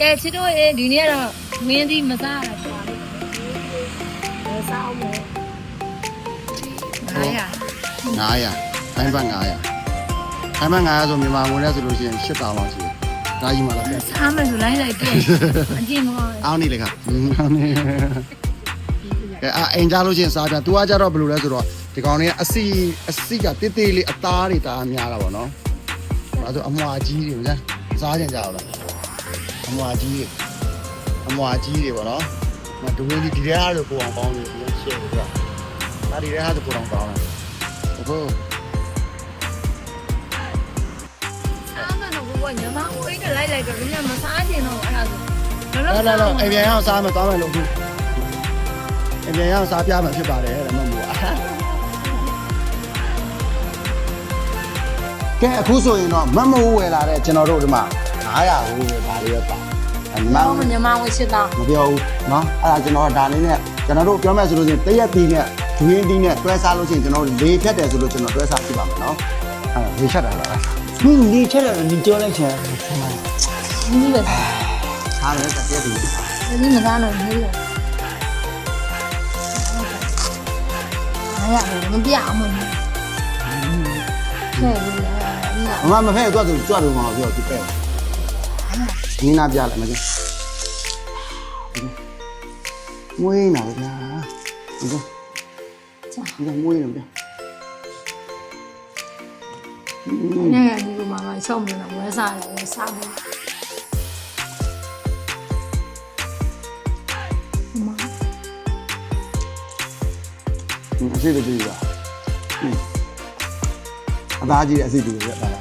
ကဲချစ်တို့ရေဒီနေ့ကတော့မင်းဒီမစားရတာပါလို့မစားအောင်မယ်900 900တိုင်းဘတ်900တိုင်းဘတ်900ဆိုမြန်မာငွေနဲ့ဆိုလို့ရှိရင်8000လောက်ရှိတယ်ဒါကြီးမှလားစားမယ်ဆိုလိုက်လိုက်ပြည့်အကျဉ်းမောအောင်းနေလေခအောင်းနေကဲအအိမ်ကြလို့ရှိရင်စားပြ तू ကကြတော့ဘယ်လိုလဲဆိုတော့ဒီကောင်တွေကအစီအစီကတေးသေးလေးအသားတွေတာများတာပေါ့နော်အဲဆိုအမွာကြီးတွေဗျာစားကြကြအောင်လား အမွာကြီးတွေအမွာကြီးတွေပေါ့နော်မဒူဝင်းဒီဒီထဲကတော့ကိုအောင်ပေါင်းလို့ဒီရှယ်ပြဒါဒီထဲကတော့ကိုအောင်ပေါင်းတယ်ဟုတ်စားမယ်တော့ဘဝညမဝိတ်နဲ့လိုက်လိုက်တော့ဒီနေ့မစားချင်တော့အဲ့ဒါဆိုလာလာလာအိမ်ပြန်ရအောင်စားမယ်သွားမယ်လို့အခုအိမ်ပြန်ရအောင်စားပြမယ်ဖြစ်ပါတယ်တဲ့မမို့ကဲအခုဆိုရင်တော့မမဟုတ်ဝယ်လာတဲ့ကျွန်တော်တို့ဒီမှာ 900ဟိုပဲဒါလေးပဲပါအမှန် တော့ညမဝိတ်စစ်တာ မပြောဘူးเนาะအဲ့ဒါကျွန်တော်ဒါလေးနဲ့ကျွန်တော်တို့ပြောမယ်ဆိုလို့ရှိရင်တရက်တီးနဲ့ဒွင်းတီးနဲ့တွဲစားလို့ရှိရင်ကျွန်တော်လေးဖြတ်တယ်ဆိုလို့ကျွန်တော်တွဲစားပြပါမယ်เนาะအဲ့လေးချက်တာလား 你你吃了你交了钱， ဒီပဲ စားတယ်တက်တီး ဒီမစားတော့နေတယ်အားရတယ်မပြအောင်မလို့ဆဲလို့လာ အမမဖဲတော့သူကြွတယ်မှာပြောသူပဲ နင်းနာပြလိုက်မကျမွေးနာလေဗျာဒီကဒီကမွေးနေဗျာညကဒီလိုမှမချုံမလို့ဝဲစားတယ်ဝဲစားတယ်မအစီတူကြည့်ပါအသားကြီးအစီတူပြ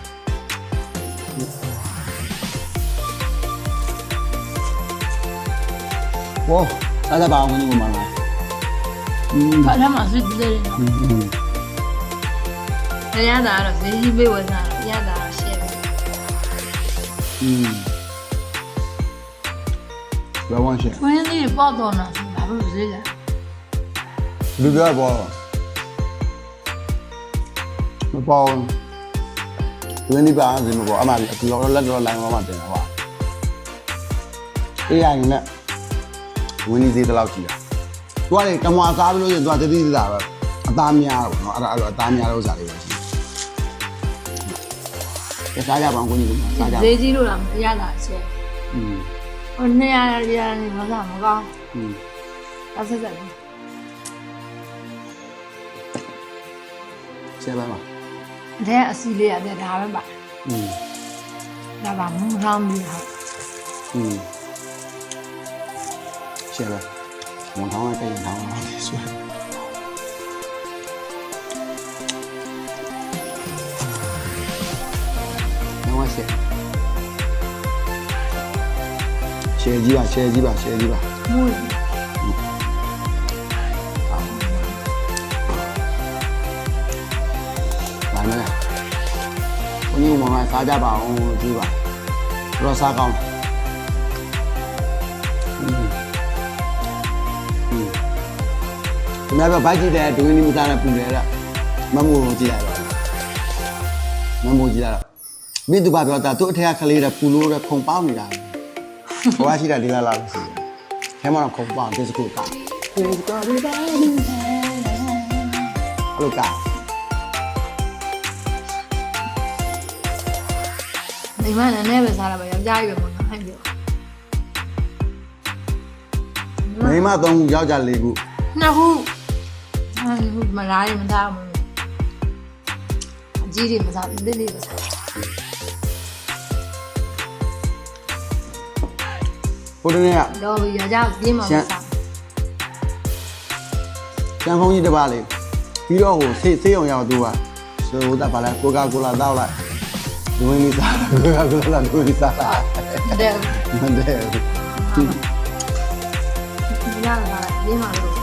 哇，大家把我那个忙了。嗯，他他马上就在这。嗯嗯。人家咋了？谁去被我啥了？人家咋了？谢了。嗯。不要忘记。关键那里报道呢，哪不是这个？你不要报了。မပေါ့ဒီနေ့ပါအားစင်မပေါ့အမှန်အလောလောလက်လောလိုင်းမမတင်တာပါအေးရရင်လည်း ဝင်းဒီသေးတဲ့လောက်ကြည့်တာသူကလေကမွာစားပြီးလို့ရင်သူကတတိတတာပဲအသားများတော့နော်အဲ့ဒါအဲ့လိုအသားများတဲ့ဥစ္စာလေးပဲရှိတယ်စားကြပါအောင်ကိုကြီးကစားကြပါ ။ဈေးကြီးလို့လားမရတာရှယ် อืม ။ဟိုနေရရနေမစားမကောင်း อืม ။အဆက်ဆက် ဆယ်ပါပါ ။အတဲ့အစီလေးရတဲ့ဒါပဲပါ อืม ။ဒါပါမူထောင်းပြီးဟာ อืม ဆယ်ပါဝန်ထောင်းလိုက်တဲ့ရင်ထောင်းလိုက်ဆွဲတော့ဆက်ရှယ်ကြီးပါရှယ်ကြီးပါရှယ်ကြီးပါ။မူးတယ်ဒါနဲ့ဘုန်းကြီးကမှစားကြပါအောင်လို့ကြည့်ပါတော့စားကောင်း ဒီမှာဘိုက်ကြည့်တဲ့ဒွင်းနီမစားတဲ့ပူတယ်တဲ့မမိုးကြည့်လိုက်ပါမမိုးကြည့်လိုက်မင်းသူဘာပြောတာသူ့အထက်ကကလေးတဲ့ပူလို့တဲ့ခုံပေါင်းနေတာဘဝရှိတာဒီလားလားလို့ရှိတယ်ခဲမတော့ခုံပေါင်းဒီစကူကဒီစကူဒီပါဒီအဲ့လိုက။ဒီမှာနည်းနည်းပဲစားတာပဲယောက်ျားကြီးပဲမဟုတ်ဘူးဟဲ့ပြောမိမသုံးခုယောက်ျား၄ခု။နှစ်ခု။အဲ့ဒီ မလားမသားဘူး။အကြီးတွေမစားဘူးလေးလေးပဲစားဟိုတနေ့က။တော့ယောက်ျားပြင်းမှာမစားဘူးကျန်ဖုန်းကြီးတစ်ပါးလေးပြီးတော့ဟိုဆေးဆေးအောင်ရောက်သူကဆိုဟိုတက်ပါလဲကိုကာကိုလာတောက်လိုက်ဒွင်းလေးစားကိုကာကိုလာဒွင်းလေးစားလိုက်။တဲ့မန်တယ်ဒီလားပါပြင်းမှာလို့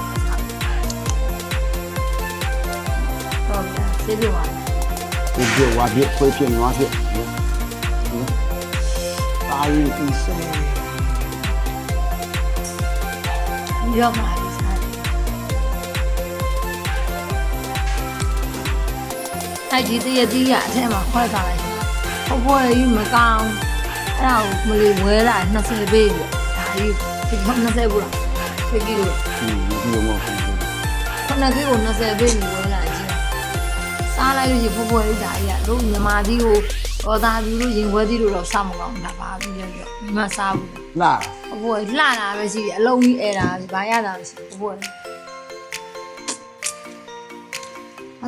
စား။တော့ဗျာဆေးပြပါဒီပြဝါပြခွေးပြနွားပြတာရီအင်းစေ။ရောက်ပါပြီစား။အဲ့ဒီတရတီးကအထက်မှာခွဲထားလိုက်။ဘဘွယ်ကြီးမကောင်း။အအဲ့ဒါကိုမလီဝဲလာ20ပေးပြီဒါကြီးဒီ20ဘူးလားဒီကီလိုอืมဒီလိုမဟုတ်ဘူးခုနကီကို20ပေးပြီဝဲလာကြီး စားလိုက်လို့ရေဖွယ်ဖွယ်လေးဒါကြီးကတို့မြန်မာသီးကိုဒေါ်သားသီးလို့ရင်ဝဲသီးလို့တော့စားမကောင်းဘူးဒါပါပြီးရတော့မစားဘူးလာအဖိုးလှတာပဲရှိတယ်အလုံးကြီးအဲတာဘာရတာမရှိဘူးအဖိုးအဲ့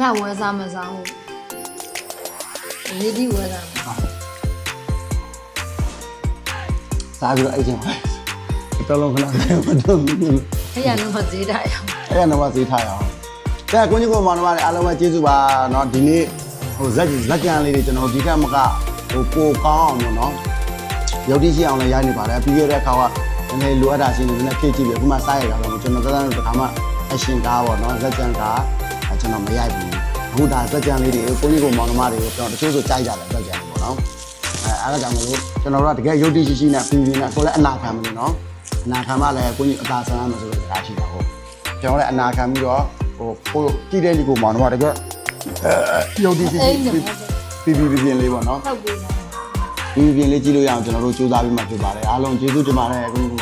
ဒါဝဲစားမစားဘူးဒီဒီဝဲစားမစားပြီးတော့အဲ့ချင်းတော်လုံးခဏမတော့ဘူးအဲ့ရလုံးမသေးတာရအောင်အဲ့ကတော့ဈေးထားရအောင် ကဲကိုကြီးကိုမောင်နှမတွေအားလုံးပဲကျေးဇူးပါเนาะဒီနေ့ဟိုဇက်ဇက်ကြံလေးတွေကျွန်တော်ဒီကမကဟိုပိုကောင်းအောင်လို့เนาะရုပ်တိရှိအောင်လည်းရိုက်နေပါတယ်ပြီးခဲ့တဲ့အခါကနည်းနည်းလိုအပ်တာရှိနေတယ်ဖြည့်ကြည့်ပြီအခုမှစားရတာတော့ကျွန်တော်သန်းသန်းတစ်ခါမှအရှင်ကားပေါ့เนาะဇက်ကြံကားကျွန်တော်မရိုက်ဘူးအခုဒါဇက်ကြံလေးတွေကိုကြီးကိုမောင်နှမတွေကိုကျွန်တော်တချို့ဆိုကြိုက်ကြတယ်ဇက်ကြံတွေပေါ့เนาะအဲအားကြောင့်မလို့ကျွန်တော်တို့ကတကယ်ရုပ်တိရှိရှိနဲ့ပြင်ပြင်နဲ့ကိုလည်းအနာခံမလို့เนาะအနာခံမှလည်းကိုကြီးအသာဆန်းရမယ်ဆိုတဲ့စကားရှိတာဟုတ် ကျွန်တော်လည်းအနာခံပြီးတော့ ဟိုကိုကြည့်တဲ့ဒီကိုမောင်တော့တကယ်ရုပ်တည်တည်အဲ့ညမပြီးပြီးပြီးလေးပေါ့နော်ထောက်ပြီးတာပြီးပြီးလေးကြည့်လို့ရအောင်ကျွန်တော်တို့စူးစမ်းပြီးမှဖြစ်ပါတယ်အားလုံးကျေးဇူးတင်ပါတယ်အခုကဘိုင်